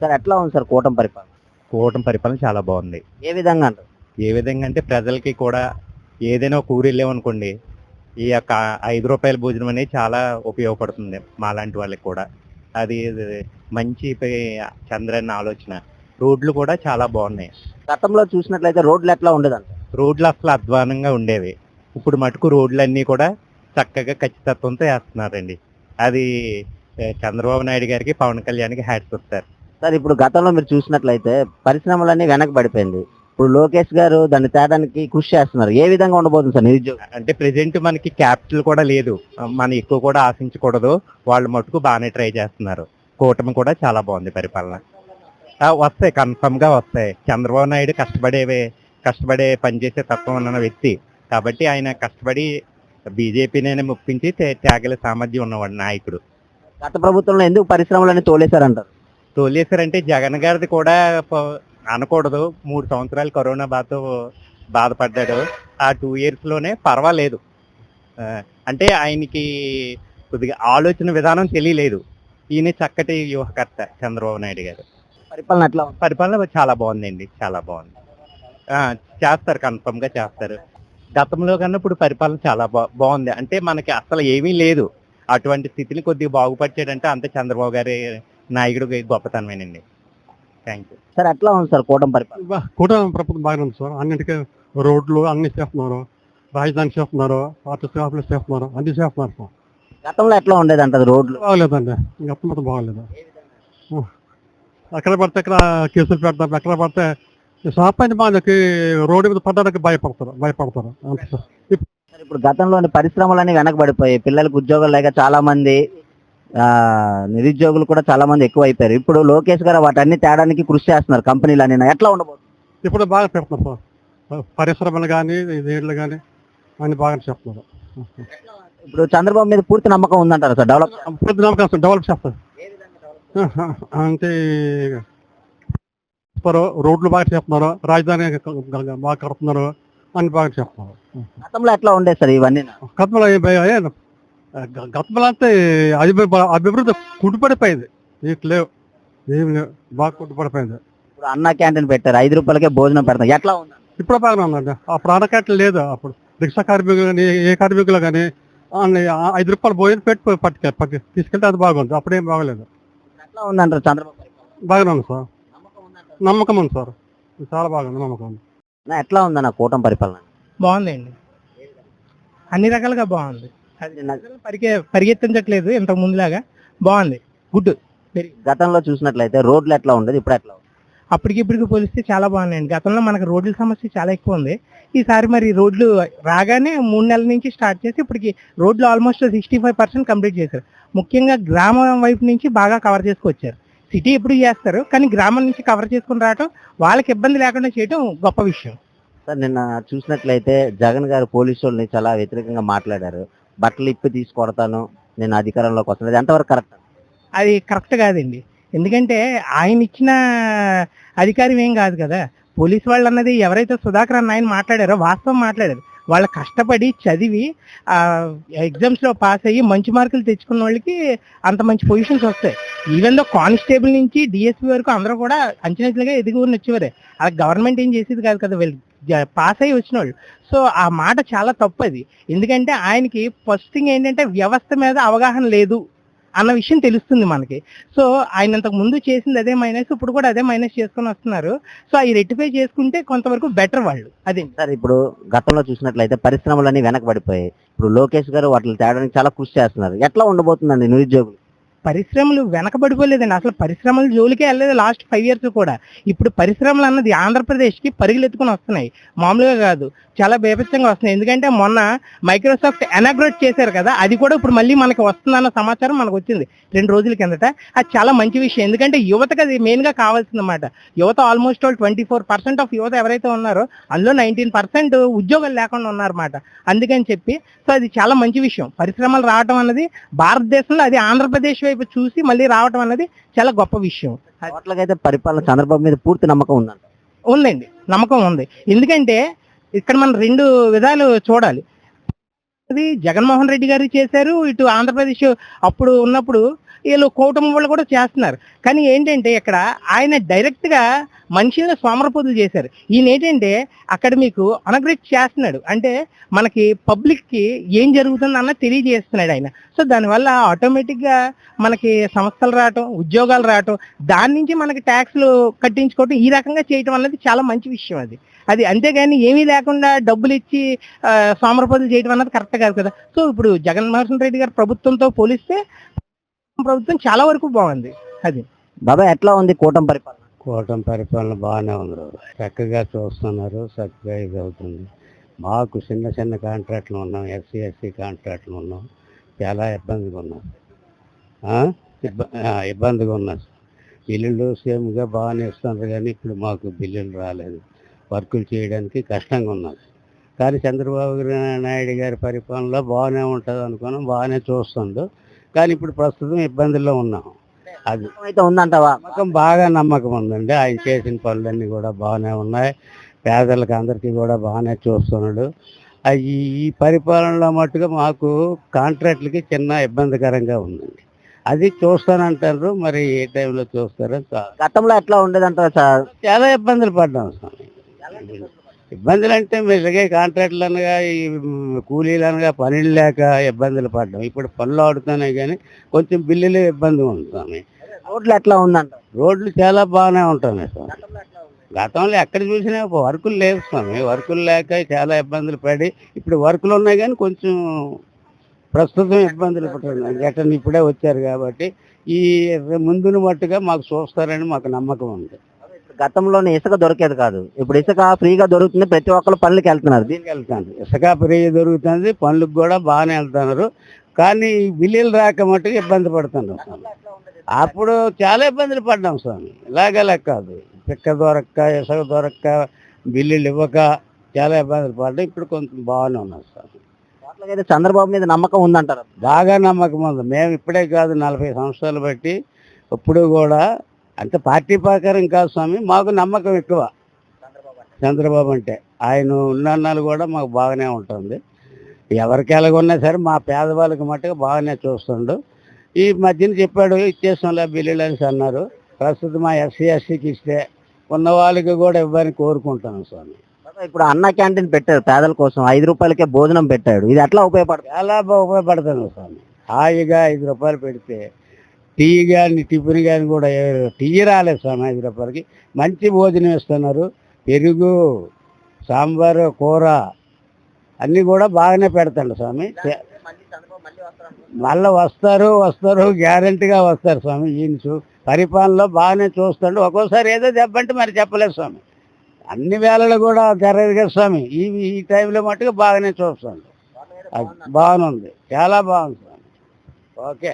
Sir ఎట్లా ఉంది sir కూటమి పరిపాలన? కూటమి పరిపాలన చాలా బాగుంది. ఏ విధంగా అంటారు? ఏ విధంగా అంటే ప్రజలకి కూడా ఏదైనా ఒక ఊరు వెళ్ళామనుకోండి ఈ యొక్క ఐదు రూపాయల భోజనం అనేది చాలా ఉపయోగపడుతుంది మాలాంటి వాళ్ళకి కూడా. అది మంచి చంద్రన్న ఆలోచన. రోడ్లు కూడా చాలా బాగున్నాయి. గతంలో చూసినట్లయితే రోడ్లు ఎట్లా ఉండేదంట? రోడ్లు అసలు అధ్వానంగా ఉండేవి. ఇప్పుడు మటుకు రోడ్లన్నీ కూడా చక్కగా ఖచ్చితత్వంతో వేస్తున్నారండి. అది చంద్రబాబు నాయుడు గారికి పవన్ కళ్యాణ్కి హ్యాట్స్ వస్తారు. సార్ ఇప్పుడు గతంలో మీరు చూసినట్లయితే పరిశ్రమలన్నీ వెనక పడిపోయింది. ఇప్పుడు లోకేష్ గారు దాన్ని తేడానికి కృషి చేస్తున్నారు. ఏ విధంగా ఉండబోతుంది సార్ నిరుద్యోగం? అంటే ప్రెసెంట్ మనకి క్యాపిటల్ కూడా లేదు. మనం ఎక్కువ కూడా ఆశించకూడదు. వాళ్ళు మటుకు బాగానే ట్రై చేస్తున్నారు. కూటమి కూడా చాలా బాగుంది పరిపాలన. వస్తాయి కన్ఫర్మ్గా వస్తాయి. చంద్రబాబు నాయుడు కష్టపడే కష్టపడే పనిచేసే తత్వం ఉన్న వ్యక్తి. కాబట్టి ఆయన కష్టపడి బీజేపీని ముప్పించి త్యాగల సామర్థ్యం ఉన్నవాడు నాయకుడు. గత ప్రభుత్వంలో ఎందుకు పరిశ్రమలన్నీ తోలేశారంటారు? తోలేసారంటే జగన్ గారిది కూడా అనకూడదు. మూడు సంవత్సరాలు కరోనా బాధతో బాధపడ్డాడు. ఆ టూ ఇయర్స్లోనే పర్వాలేదు. అంటే ఆయనకి కొద్దిగా ఆలోచన విధానం తెలియలేదు. ఈయన చక్కటి వ్యూహకర్త చంద్రబాబు నాయుడు గారు. పరిపాలన ఉంది? పరిపాలన చాలా బాగుందండి. చాలా బాగుంది. ఆ, చేస్తారు కన్ఫర్మ్గా చేస్తారు. గతంలో కన్నా ఇప్పుడు పరిపాలన చాలా బా- బాగుంది. అంటే మనకి అసలు ఏమీ లేదు. అటువంటి స్థితిని కొద్దిగా బాగుపరిచాడంటే అంత చంద్రబాబు గారి నాయకుడు గొప్పతనమేనండి. థ్యాంక్ యూ సార్ ఎట్లా ఉంది సార్ కూటమి పరిపాలన? బా- కూటమి ప్రభుత్వం బాగానే ఉంది సార్. అన్నిటికీ రోడ్లు అన్ని చేస్తున్నారు. రాజధాని చేస్తున్నారు. ఆర్టీసీ ఆఫీస్ చేస్తున్నారు. అన్ని చేస్తున్నారు సార్. గతంలో ఎట్లా ఉండేది అంటది రోడ్లు? బాగలేదండి. గత మొత్తం బాగలేదు. ఎక్కడ పడితే ఎక్కడ కేసులు పెడతాం ఎక్కడ పడితే సామాన్య మానకి రోడ్డు మీద పడడానికి భయపడతారు. భయపడతారు. అంతే సార్. సార్ ఇప్పుడు గతంలోని పరిశ్రమలన్నీ వెనక పడిపోయాయి పిల్లలకు ఉద్యోగాలు లేక చాలా మంది నిరుద్యోగులు కూడా చాలా మంది ఎక్కువ అయిపోయారు ఇప్పుడు లోకేష్ గారు వాటన్ని తేడానికి కృషి చేస్తున్నారు కంపెనీలు అని ఎట్లా ఉండబోతుంది? ఇప్పుడు బాగా పెడుతున్నారు పరిశ్రమలు కానీ నీళ్ళు కానీ అన్ని బాగా చేస్తున్నారు ఇప్పుడు చంద్రబాబు మీద పూర్తి నమ్మకం ఉందంటారు సార్? డెవలప్ పూర్తి నమ్మకం డెవలప్ చేస్తారు. అంటే రోడ్లు బాగా చేస్తున్నారు. రాజధాని బాగా కడుతున్నారు. అన్ని బాగా చేస్తున్నారు. గతంలో ఎట్లా ఉండేది సార్ ఇవన్నీ? గతంలో గతంలో అంతే అభివృద్ధి అభివృద్ధి కుంటుపడిపోయింది. నీకు లేవు. ఏం లేవు. బాగా కుంటుపడిపోయింది. ఇప్పుడు అన్న క్యాంటీన్ పెట్టారు. ఐదు రూపాయలకే భోజనం పెడతాం ఎట్లా ఉంది? ఇప్పుడు బాగానే ఉందండి. ఆ ప్రాణకట్లు లేదు అప్పుడు. రిక్షా కార్మికులు కానీ ఏ కార్మికులు కానీ ఐదు రూపాయలు భోజనం పెట్టి పట్టుకె పట్టుకు తీసుకెళ్తే అది బాగుంది. అప్పుడేం బాగలేదు. ఎట్లా ఉందంటారు చంద్రబాబు? బాగానే ఉంది సార్. నమ్మకం ఉంది సార్. చాలా బాగుంది నమ్మకం ఉంది. నా ఎట్లా ఉందన్న కూటమి పరిపాలన? బాగుందండి. అన్ని రకాలుగా బాగుంది. ప్రజలు పరిగె పరిగెత్తించట్లేదు ఇంతకు ముందులాగా. బాగుంది. గుడ్. గతంలో చూసినట్లయితే రోడ్లు ఎట్లా ఉండేది ఇప్పుడు ఎట్లా? అప్పటికి ఇప్పటికి పోలిస్తే చాలా బాగున్నాయండి. గతంలో మనకు రోడ్ల సమస్య చాలా ఎక్కువ ఉంది. ఈసారి మరి రోడ్లు రాగానే మూడు నెలల నుంచి స్టార్ట్ చేసి ఇప్పటికి రోడ్లు almost sixty five percent complete చేశారు. ముఖ్యంగా గ్రామం వైపు నుంచి బాగా కవర్ చేసుకొచ్చారు. సిటీ ఎప్పుడు చేస్తారు కానీ గ్రామం నుంచి కవర్ చేసుకుని రావటం వాళ్ళకి ఇబ్బంది లేకుండా చేయడం గొప్ప విషయం. సార్ నిన్న చూసినట్లయితే జగన్ గారు పోలీసు వాళ్ళని చాలా వ్యతిరేకంగా మాట్లాడారు. బట్టలు ఇప్పి తీసుకొడతాను నేను అధికారంలోకి వస్తాను. అది ఎంతవరకు కరెక్ట్? అది కరెక్ట్ కాదండి. ఎందుకంటే ఆయన ఇచ్చిన అధికారం ఏం కాదు కదా. పోలీస్ వాళ్ళు అన్నది ఎవరైతే సుధాకర్ అన్న ఆయన మాట్లాడారో వాస్తవం మాట్లాడారు. వాళ్ళు కష్టపడి చదివి ఆ ఎగ్జామ్స్లో పాస్ అయ్యి మంచి మార్కులు తెచ్చుకున్న వాళ్ళకి అంత మంచి పొజిషన్స్ వస్తాయి. ఈవెన్ దో కానిస్టేబుల్ నుంచి డిఎస్పీ వరకు అందరూ కూడా అంచనాగా ఎదిగి వచ్చేవారే అలా గవర్నమెంట్ ఏం చేసేది కాదు కదా వీళ్ళు పాస్ అయ్యి వచ్చిన వాళ్ళు సో ఆ మాట చాలా తప్పు అది ఎందుకంటే ఆయనకి ఫస్ట్ థింగ్ ఏంటంటే వ్యవస్థ మీద అవగాహన లేదు అన్న విషయం తెలుస్తుంది మనకి. సో ఆయన ఇంతకు ముందు చేసింది అదే మైనస్ ఇప్పుడు కూడా అదే మైనస్ చేసుకొని వస్తున్నారు. సో అవి రెక్టిఫై చేసుకుంటే కొంతవరకు బెటర్ వాళ్ళు. అదే. సార్ ఇప్పుడు గతంలో చూసినట్లయితే పరిశ్రమలన్నీ వెనకబడిపోయాయి. ఇప్పుడు లోకేష్ గారు వాటిని తేడానికి చాలా కృషి చేస్తున్నారు. ఎట్లా ఉండబోతుందండి నిరుద్యోగులు? పరిశ్రమలు వెనకబడిపోలేదండి. అసలు పరిశ్రమల జోలికే వెళ్ళలేదు లాస్ట్ ఫైవ్ ఇయర్స్ కూడా. ఇప్పుడు పరిశ్రమలు అన్నది ఆంధ్రప్రదేశ్కి పరుగులెత్తుకుని వస్తున్నాయి. మామూలుగా కాదు. చాలా బేపత్యంగా వస్తున్నాయి. ఎందుకంటే మొన్న మైక్రోసాఫ్ట్ ఎనాగ్రేట్ చేశారు కదా అది కూడా ఇప్పుడు మళ్ళీ మనకి వస్తుందన్న సమాచారం మనకు వచ్చింది రెండు రోజుల కిందట. అది చాలా మంచి విషయం. ఎందుకంటే యువతకు అది మెయిన్గా కావాల్సిందన్నమాట. యువత almost all twenty four percent of యువత ఎవరైతే ఉన్నారో అందులో నైన్టీన్ పర్సెంట్ ఉద్యోగాలు లేకుండా ఉన్నారన్నమాట. అందుకని చెప్పి సో అది చాలా మంచి విషయం. పరిశ్రమలు రావడం అన్నది భారతదేశంలో అది ఆంధ్రప్రదేశ్ వైపు చూసి మళ్ళీ రావడం అన్నది చాలా గొప్ప విషయం. ఓట్లకైతే పరిపాలన చంద్రబాబు మీద పూర్తి నమ్మకం ఉందంట. ఉందండి. నమ్మకం ఉంది. ఎందుకంటే ఇక్కడ మనం రెండు విధాలు చూడాలి. అది జగన్మోహన్ రెడ్డి గారు చేశారు ఇటు ఆంధ్రప్రదేశ్ అప్పుడు ఉన్నప్పుడు వీళ్ళు కూటమి వాళ్ళు కూడా చేస్తున్నారు. కానీ ఏంటంటే ఇక్కడ ఆయన డైరెక్ట్గా మనుషుల్ని సోమరపోతులు చేశారు. ఈయన ఏంటంటే అక్కడ మీకు అనగ్రేట్ చేస్తున్నాడు. అంటే మనకి పబ్లిక్కి ఏం జరుగుతుంది అన్న తెలియజేస్తున్నాడు ఆయన. సో దానివల్ల ఆటోమేటిక్గా మనకి సంస్థలు రావటం ఉద్యోగాలు రావటం దాని నుంచి మనకి ట్యాక్స్లు కట్టించుకోవటం ఈ రకంగా చేయటం అన్నది చాలా మంచి విషయం అది. అది అంతేగాని ఏమీ లేకుండా డబ్బులు ఇచ్చి ఆ, సోమరపోతులు చేయడం అన్నది కరెక్ట్ కాదు కదా. సో ఇప్పుడు జగన్మోహన్ రెడ్డి గారి ప్రభుత్వంతో పోలిస్తే ప్రభుత్వం చాలా వరకు బాగుంది. అది. బాబాయ్ ఎట్లా ఉంది కూటమి పరిపాలన? కూటమి పరిపాలన బాగానే ఉంది బాబు. చక్కగా చూస్తున్నారు చక్కగా ఇది అవుతుంది. మాకు చిన్న చిన్న కాంట్రాక్ట్లు ఉన్నాం ఎస్సీ ఎస్సీ కాంట్రాక్ట్లు ఉన్నాం. చాలా ఇబ్బందిగా ఉన్నాం. ఇబ్బందిగా ఉన్నాం. బిల్లులు సేమ్గా బాగానే ఇస్తున్నారు కానీ ఇప్పుడు మాకు బిల్లులు రాలేదు. వర్కులు చేయడానికి కష్టంగా ఉన్నది కానీ చంద్రబాబు నాయుడు గారి పరిపాలనలో బాగానే ఉంటుంది అనుకున్నాం బాగానే చూస్తుండు. కానీ ఇప్పుడు ప్రస్తుతం ఇబ్బందుల్లో ఉన్నాం. అది అయితే ఉందంటావా? నమ్మకం బాగా నమ్మకం ఉందండి. ఆయన చేసిన పనులన్నీ కూడా బాగానే ఉన్నాయి. పేదలకు అందరికీ కూడా బాగానే చూస్తున్నాడు. ఆ ఈ పరిపాలనలో మట్టుగా మాకు కాంట్రాక్ట్లకి చిన్న ఇబ్బందికరంగా ఉందండి. అది చూస్తానంటారు మరి ఏ టైంలో చూస్తారో గతంలో ఎట్లా ఉండేదంటారా సార్? చాలా ఇబ్బందులు పడ్డాం స్వామి. ఇబ్బందులు అంటే మెల్లగా కాంట్రాక్ట్లు అనగా ఈ కూలీలు అనగా పనులు లేక ఇబ్బందులు పడ్డాం. ఇప్పుడు పనులు ఆడుతున్నాయి కానీ కొంచెం బిల్లులు ఇబ్బంది స్వామి. రోడ్లు ఎట్లా ఉందంట రోడ్లు చాలా బాగానే ఉంటున్నాయి స్వామి. గతంలో ఎక్కడ చూసినా వర్కులు లేవు స్వామి. వర్కులు లేక చాలా ఇబ్బందులు పడి ఇప్పుడు వర్కులు ఉన్నాయి కానీ కొంచెం ప్రస్తుతం ఇబ్బందులు పడుతున్నాయి. రిటర్న్ ఇప్పుడే వచ్చారు కాబట్టి ఈ ముందును మట్టుగా మాకు చూస్తారని మాకు నమ్మకం ఉంది. గతంలోనే ఇసుక దొరికేది కాదు. ఇప్పుడు ఇసుక ఫ్రీగా దొరుకుతుంది ప్రతి ఒక్కరు పనులకి వెళ్తున్నారు. దీనికి వెళ్తాను ఇసుక ఫ్రీ దొరుకుతుంది పనులకు కూడా బాగానే వెళ్తున్నారు. కానీ ఈ బిల్లులు రాక మట్టుగా ఇబ్బంది పడుతున్నాం స్వామి. అప్పుడు చాలా ఇబ్బందులు పడ్డాం స్వామి. ఇలాగలా కాదు. పిక్క దొరక్క ఇసుక దొరక్క బిల్లులు ఇవ్వక చాలా ఇబ్బందులు పడ్డాం. ఇప్పుడు కొంచెం బాగానే ఉన్నాం స్వామి. అయితే చంద్రబాబు మీద నమ్మకం ఉందంటారు? బాగా నమ్మకం ఉంది. మేము ఇప్పుడే కాదు నలభై సంవత్సరాలు బట్టి ఇప్పుడు కూడా అంత పార్టీ ప్రకారం కాదు స్వామి మాకు నమ్మకం ఎక్కువ. చంద్రబాబు అంటే ఆయన ఉన్నన్నాళ్ళు కూడా మాకు బాగానే ఉంటుంది. ఎవరికి ఎలాగున్నా సరే మా పేదవాళ్ళకి మట్టుగా బాగానే చూస్తుండు. ఈ మధ్యన చెప్పాడు ఇచ్చేస్తాంలే బిల్లులు అనేసి అన్నారు. ప్రస్తుతం మా ఎస్సీ ఎస్సీకి ఇస్తే ఉన్న వాళ్ళకి కూడా ఇవ్వాలని కోరుకుంటాను స్వామి. ఇప్పుడు అన్న క్యాంటీన్ పెట్టారు పేదల కోసం ఐదు రూపాయలకే భోజనం పెట్టాడు. ఇది ఎట్లా ఉపయోగపడుతుంది? చాలా బాగా ఉపయోగపడుతుంది స్వామి? హాయిగా ఐదు రూపాయలు పెడితే టీ కానీ టిఫిన్ కానీ కూడా టీ రాలేదు స్వామి రూపాయలకి మంచి భోజనం ఇస్తున్నారు పెరుగు సాంబారు కూర అన్నీ కూడా బాగానే పెడతాడు స్వామి. మళ్ళీ వస్తారు? వస్తారు గ్యారంటీగా వస్తారు స్వామి. ఈయన పరిపాలనలో బాగానే చూస్తాడు. ఒక్కోసారి ఏదో చెప్పంటే మరి చెప్పలేదు స్వామి. అన్ని వేళలు కూడా జరగదు కదా స్వామి. ఈ ఈ టైంలో మట్టుగా బాగానే చూస్తాడు. బాగుంది. చాలా బాగుంది స్వామి. ఓకే.